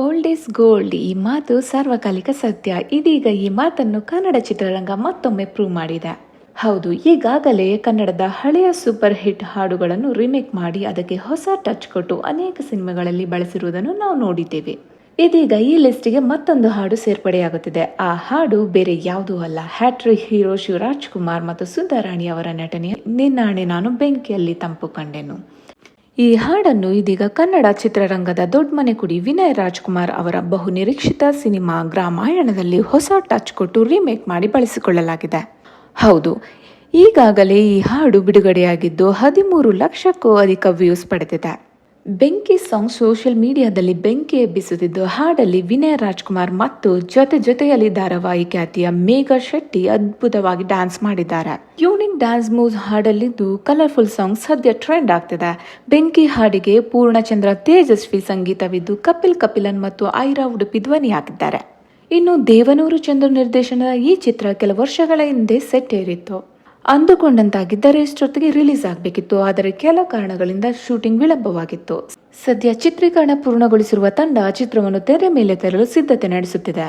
Old is gold ಈ ಮಾತು ಸಾರ್ವಕಾಲಿಕ ಸತ್ಯ. ಇದೀಗ ಈ ಮಾತನ್ನು ಕನ್ನಡ ಚಿತ್ರರಂಗ ಮತ್ತೊಮ್ಮೆ ಪ್ರೂವ್ ಮಾಡಿದೆ. ಹೌದು, ಈಗಾಗಲೇ ಕನ್ನಡದ ಹಳೆಯ ಸೂಪರ್ ಹಿಟ್ ಹಾಡುಗಳನ್ನು ರಿಮೇಕ್ ಮಾಡಿ ಅದಕ್ಕೆ ಹೊಸ ಟಚ್ ಕೊಟ್ಟು ಅನೇಕ ಸಿನಿಮಾಗಳಲ್ಲಿ ಬಳಸಿರುವುದನ್ನು ನಾವು ನೋಡಿದ್ದೇವೆ. ಇದೀಗ ಈ ಲಿಸ್ಟಿಗೆ ಮತ್ತೊಂದು ಹಾಡು ಸೇರ್ಪಡೆಯಾಗುತ್ತಿದೆ. ಆ ಹಾಡು ಬೇರೆ ಯಾವುದೂ ಅಲ್ಲ. ಹ್ಯಾಟ್ರಿ ಹೀರೋ ಶಿವರಾಜ್ ಕುಮಾರ್ ಮತ್ತು ಸುಂದರಾಣಿ ಅವರ ನಟನೆಯ ನಿನ್ನಾಣೆ ನಾನು ಬೆಂಕಿಯಲ್ಲಿ ತಂಪು ಕಂಡೆನು. ಈ ಹಾಡನ್ನು ಇದೀಗ ಕನ್ನಡ ಚಿತ್ರರಂಗದ ದೊಡ್ಡಮನೆ ಕುಡಿ ವಿನಯ್ ರಾಜ್ಕುಮಾರ್ ಅವರ ಬಹು ನಿರೀಕ್ಷಿತ ಸಿನಿಮಾ ಗ್ರಾಮಾಯಣದಲ್ಲಿ ಹೊಸ ಟಚ್ ಕೊಟ್ಟು ರೀಮೇಕ್ ಮಾಡಿ ಬಳಸಿಕೊಳ್ಳಲಾಗಿದೆ. ಹೌದು, ಈಗಾಗಲೇ ಈ ಹಾಡು ಬಿಡುಗಡೆಯಾಗಿದ್ದು ಹದಿಮೂರು ಲಕ್ಷಕ್ಕೂ ಅಧಿಕ ವ್ಯೂಸ್ ಪಡೆದಿದೆ. ಬೆಂಕಿ ಸಾಂಗ್ ಸೋಷಿಯಲ್ ಮೀಡಿಯಾದಲ್ಲಿ ಬೆಂಕಿ ಎಬ್ಬಿಸುತ್ತಿದ್ದು ಹಾಡಲ್ಲಿ ವಿನಯ್ ರಾಜ್ಕುಮಾರ್ ಮತ್ತು ಜೊತೆ ಜೊತೆಯಲ್ಲಿ ಧಾರಾವಾಹಿ ಖ್ಯಾತಿಯ ಮೇಘಾ ಶೆಟ್ಟಿ ಅದ್ಭುತವಾಗಿ ಡ್ಯಾನ್ಸ್ ಮಾಡಿದ್ದಾರೆ. ಯೂನಿಕ್ ಡ್ಯಾನ್ಸ್ ಮೂವ್ಸ್ ಹಾಡಲ್ಲಿದ್ದು ಕಲರ್ಫುಲ್ ಸಾಂಗ್ ಸದ್ಯ ಟ್ರೆಂಡ್ ಆಗ್ತಿದೆ. ಬೆಂಕಿ ಹಾಡಿಗೆ ಪೂರ್ಣಚಂದ್ರ ತೇಜಸ್ವಿ ಸಂಗೀತವಿದ್ದು ಕಪಿಲ್ ಕಪಿಲನ್ ಮತ್ತು ಐರಾ ಉಡುಪಿ ಧ್ವನಿಯಾಗಿದ್ದಾರೆ ಇನ್ನು ದೇವನೂರು ಚಂದ್ರ ನಿರ್ದೇಶನದ ಈ ಚಿತ್ರ ಕೆಲ ವರ್ಷಗಳ ಹಿಂದೆ ಸೆಟ್ ಏರಿತ್ತು. ಅಂದುಕೊಂಡಂತಾಗಿದ್ದರೆ ಇಷ್ಟೊತ್ತಿಗೆ ರಿಲೀಸ್ ಆಗಬೇಕಿತ್ತು, ಆದರೆ ಕೆಲ ಕಾರಣಗಳಿಂದ ಶೂಟಿಂಗ್ ವಿಳಂಬವಾಗಿತ್ತು. ಸದ್ಯ ಚಿತ್ರೀಕರಣ ಪೂರ್ಣಗೊಳಿಸಿರುವ ತಂಡ ಚಿತ್ರವನ್ನು ತೆರೆ ಮೇಲೆ ತರಲು ಸಿದ್ಧತೆ ನಡೆಸುತ್ತಿದೆ.